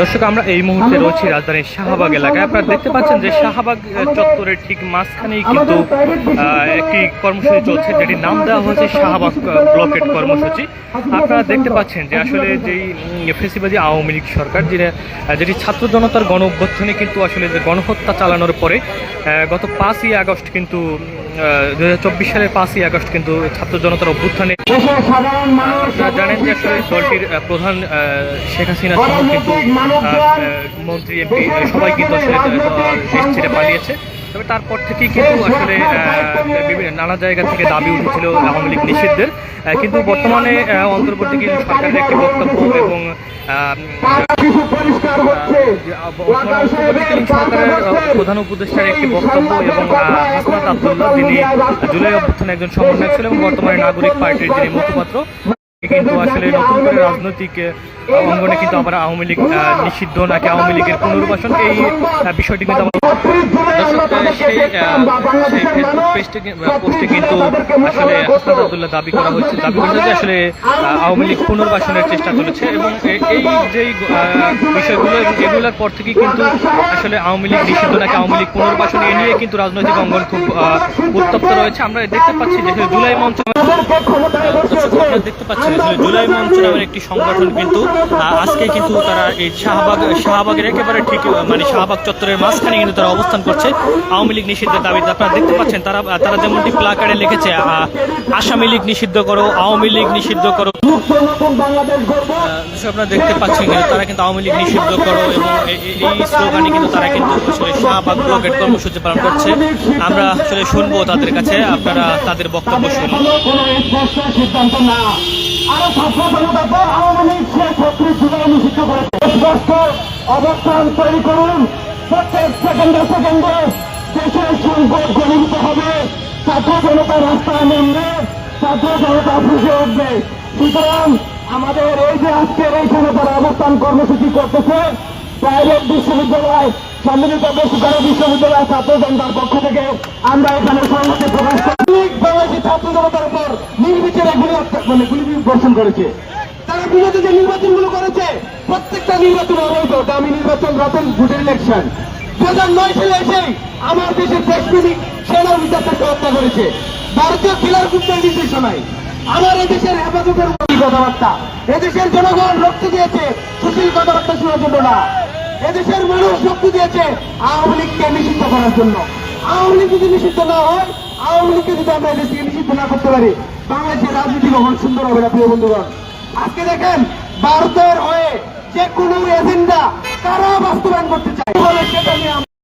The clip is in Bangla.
দর্শক আমরা এই মুহূর্তে রয়েছি রাজধানীর শাহবাগ এলাকায়। আপনারা দেখতে পাচ্ছেন যে শাহবাগ চত্বরের ঠিক মাঝখানেই কিন্তু একটি কর্মসূচি চলছে যেটির নাম দেওয়া হয়েছে শাহবাগ ব্লকেট কর্মসূচি। আপনারা দেখতে পাচ্ছেন যে আসলে যেই উম, ফেসিবাদী আওয়ামী লীগ সরকার যেটা যেটি ছাত্র জনতার গণ অভ্যর্থনে কিন্তু আসলে যে গণহত্যা চালানোর পরে গত পাঁচই আগস্ট কিন্তু দু হাজার চব্বিশ সালের পাঁচই আগস্ট কিন্তু ছাত্র জনতার অভ্যুত্থানে সাধারণ মানুষ জানেন যে শেখ হাসিনা কিন্তু কিন্তু আসলে পালিয়েছে। তবে তারপর থেকেই কিন্তু আসলে নানা জায়গা থেকে দাবি উঠেছিল আওয়ামী লীগ নিষিদ্ধের। কিন্তু বর্তমানে আহ, অন্তর্বর্তীকালীন সরকারের একটি বক্তব্য এবং প্রধান উপদেষ্টার একটি বক্তব্য এবং হাসনাত আবদুল্লাহ যিনি জুলাই অভ্যুত্থানে একজন সমন্বয়ক ছিলেন এবং বর্তমানে নাগরিক পার্টির যিনি মুখপাত্র কিন্তু আসলে নতুন করে রাজনৈতিক অঙ্গনে কিন্তু আবার আওয়ামী লীগ নিষিদ্ধ নাকি আওয়ামী লীগের পুনর্বাসন? এই বিষয়টি কিন্তু আমরা সেই পোস্টে কিন্তু আসলে আবদুল্লাহ দাবি করা হচ্ছে। দাবি করেছে যে আসলে আওয়ামী লীগ পুনর্বাসনের চেষ্টা চলেছে এবং এই আহ, বিষয়গুলো এগুলোর পর থেকেই কিন্তু আসলে আওয়ামী লীগ নিষিদ্ধ নাকি আওয়ামী লীগ পুনর্বাসন এ নিয়ে কিন্তু রাজনৈতিক অঙ্গন খুব উত্তপ্ত রয়েছে। আমরা দেখতে পাচ্ছি যে জুলাই মঞ্চ দেখতে পাচ্ছেন আসলে জুলাই মঞ্চ নামের একটি সংগঠন কিন্তু আজকে কিন্তু তারা এই শাহবাগ, শাহবাগের একেবারে ঠিক মানে শাহবাগ চত্বরের মাঝখানে কিন্তু তারা অবস্থান করছে। আওয়ামী লীগ নিষিদ্ধের দাবিতে আপনারা দেখতে পাচ্ছেন, তারা তারা যেমনটি প্লাকারে লিখেছে আসামি লীগ নিষিদ্ধ করো, আওয়ামী লীগ নিষিদ্ধ করো। আপনারা দেখতে পাচ্ছেন কিন্তু তারা কিন্তু আওয়ামী লীগ নিষিদ্ধ করো এবং এই স্লোগানে কিন্তু তারা কিন্তু আসলে শাহবাগ ব্লকেট কর্মসূচি পালন করছে। আমরা আসলে শুনব তাদের কাছে, আপনারা তাদের বক্তব্য শুনুন। আরও জনতা দল আওয়ামী লীগ সে ছত্রিশ জুলাই নিষিদ্ধ করেছে। স্পষ্ট অবস্থান তৈরি করুন। প্রত্যেক সেকেন্ডে সেকেন্ডে দেশের সংকট গণিত হবে। ছাত্র জনতা রাস্তায় নামবে, ছাত্র জনতা ফুসে উঠবে সুতরাং আমাদের এই যে আজকের এইখানে তারা অবস্থান কর্মসূচি করতেছে প্রাইভেট বিশ্ববিদ্যালয়, সম্মিলিত বেসরকারি বিশ্ববিদ্যালয় ছাত্র জনতার পক্ষ থেকে আমরা এখানে সংহতি প্রকাশ করি বাংলাদেশের ছাত্র জনতার উপর নির্বিচারে গুলি হত্যা- মানে করেছে। তারা বিগত যে নির্বাচনগুলো করেছে, প্রত্যেকটা নির্বাচন অবৈধ, দামি নির্বাচন, রতন ভোটের ইলেকশন দু হাজার নয় সালে এসেই আমার দেশের দেশপ্রেমিক সেনা অফিসারদেরকে হত্যা করেছে। ভারতীয় খিলার গুপ্তের নির্দেশনায় আমার এদেশের হেফাজতের কথাবার্তা। এদেশের জনগণ রক্ত দিয়েছে, সুশীল কথাবার্তা শোনার জন্য না। এদেশের মানুষ রক্ত দিয়েছে আওয়ামী লীগকে নিষিদ্ধ করার জন্য। আওয়ামী লীগ যদি নিষিদ্ধ না হয়, আওয়ামী লীগকে যদি আমরা এদেশ থেকে নিষিদ্ধ না করতে পারি বাংলাদেশের রাজনীতি কখন সুন্দর হবে না, প্রিয় বন্ধুগণ? আজকে দেখেন, ভারতের হয়ে যে কোনো এজেন্ডা কারা বাস্তবায়ন করতে চায়? সেটা নিয়ে